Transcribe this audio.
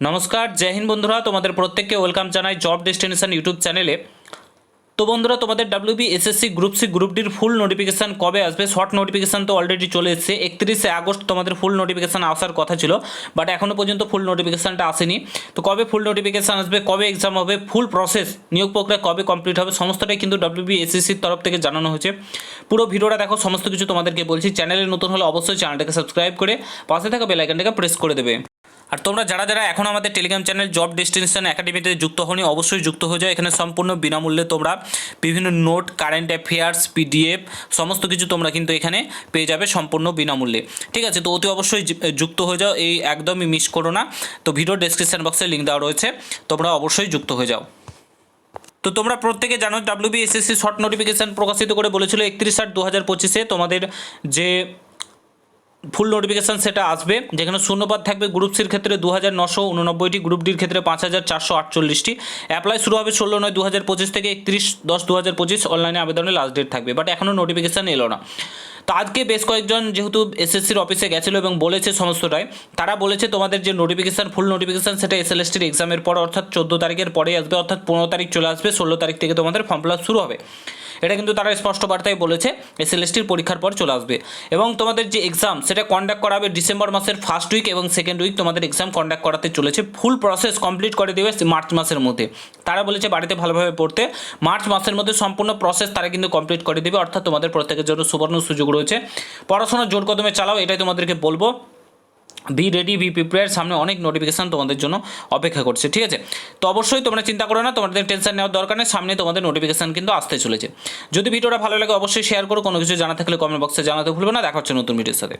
নমস্কার, জয় হিন্দ বন্ধুরা, তোমাদের প্রত্যেককে ওয়েলকাম জানাই জব ডেস্টিনেশন ইউটিউব চ্যানেলে তো বন্ধুরা, তোমাদের WB SSC group C group ডির ফুল নোটিফিকেশান কবে আসবে? শর্ট নোটিফিকেশান তো অলরেডি চলে এসেছে। একত্রিশে আগস্ট তোমাদের ফুল নোটিফিকেশান আসার কথা ছিল বাট এখনও পর্যন্ত ফুল নোটিফিকেশানটা আসেনি। তো কবে ফুল নোটিফিকেশান আসবে, কবে এক্সাম হবে ফুল প্রসেস নিয়োগ প্রক্রিয়া কবে কমপ্লিট হবে, সমস্তটাই কিন্তু ডাব্লিউবি এসএসসির তরফ থেকে জানানো হয়েছে। পুরো ভিডিওটা দেখো, সমস্ত কিছু তোমাদেরকে বলছি। চ্যানেলে নতুন হলে অবশ্যই চ্যানেলটাকে সাবস্ক্রাইব করে পাশে থাকা বেলাইকনটাকে প্রেস করে দেবে। আর তোমরা যারা যারা এখন আমাদের টেলিগ্রাম চ্যানেল জব ডেস্টিনেশন একাডেমিতে যুক্ত হনি অবশ্যই যুক্ত হয়ে যাও। এখানে সম্পূর্ণ বিনামূল্যে তোমরা বিভিন্ন নোট কারেন্ট অ্যাফেয়ার্স পিডিএফ সমস্ত কিছু তোমরা কিন্তু এখানে পেয়ে যাবে সম্পূর্ণ বিনামূল্যে। ঠিক আছে, তো অতি অবশ্যই যুক্ত হয়ে যাও, এই একদমই মিস করো না। তো ভিডিও ডেসক্রিপশন বক্সে লিঙ্ক দেওয়া রয়েছে, তোমরা অবশ্যই যুক্ত হয়ে যাও। তো তোমরা প্রত্যেকে জানো ডাব্লিউবি এসএসসি শর্ট নোটিফিকেশান প্রকাশিত করে বলেছিল একত্রিশ আট দু হাজার পঁচিশে তোমাদের যে ফুল নোটিফিকেশান সেটা আসবে। যেখানে শূন্যপাত থাকবে গ্রুপ সির ক্ষেত্রে দু হাজার নশো উননব্বইটি, গ্রুপ ডির ক্ষেত্রে পাঁচ হাজার চারশো আটচল্লিশটি। অ্যাপ্লাই শুরু হবে ষোলো নয় দু হাজার পঁচিশ থেকে একত্রিশ দশ দু হাজার পঁচিশ অনলাইনে আবেদনের লাস্ট ডেট থাকবে। বাট এখনও নোটিফিকেশান এলো না। তো আজকে বেশ কয়েকজন যেহেতু এসএসসির অফিসে গেছিল এবং বলেছে সমস্তটাই, তারা বলেছে তোমাদের যে নোটিফিকেশান, ফুল নোটিফিকেশান সেটা এসএলএসটির এক্সামের পর, অর্থাৎ চোদ্দ তারিখের পরে আসবে, অর্থাৎ পনেরো তারিখ চলে আসবে, ষোলো তারিখ থেকে তোমাদের ফর্ম ফিল শুরু হবে। এটা কিন্তু তারা স্পষ্ট বার্তায় বলেছে এসএলএসটির পরীক্ষার পর চলে আসবে। এবং তোমাদের যে এক্সাম সেটা কন্ডাক্ট করাবে ডিসেম্বর মাসের ফার্স্ট উইক এবং সেকেন্ড উইক তোমাদের এক্সাম কন্ডাক্ট করাতে চলেছে। ফুল প্রসেস কমপ্লিট করে দেবে মার্চ মাসের মধ্যে। তারা বলেছে বাড়িতে ভালোভাবে পড়তে। মার্চ মাসের মধ্যে সম্পূর্ণ প্রসেস তারা কিন্তু কমপ্লিট করে দেবে। অর্থাৎ তোমাদের প্রত্যেকের জন্য সুবর্ণ সুযোগ রয়েছে। পড়াশোনা জোর কদমে চালাও, এটাই তোমাদেরকে বলব। বি রেডি বি প্রিপেয়ার সামনে অনেক নোটিফিকেশান তোমাদের জন্য অপেক্ষা করছে, ঠিক আছে? তো অবশ্যই তোমরা চিন্তা করো না, তোমাদের টেনশন নেওয়ার দরকার নেই, সামনে তোমাদের নোটিফিকেশান কিন্তু আসতে চলেছে। যদি ভিডিওটা ভালো লাগে অবশ্যই শেয়ার করো, কোনো কিছু জানা থাকলে কমেন্ট বক্সে জানাতে ভুলবে না, দেখা হচ্ছে নতুন ভিডিওর সাথে।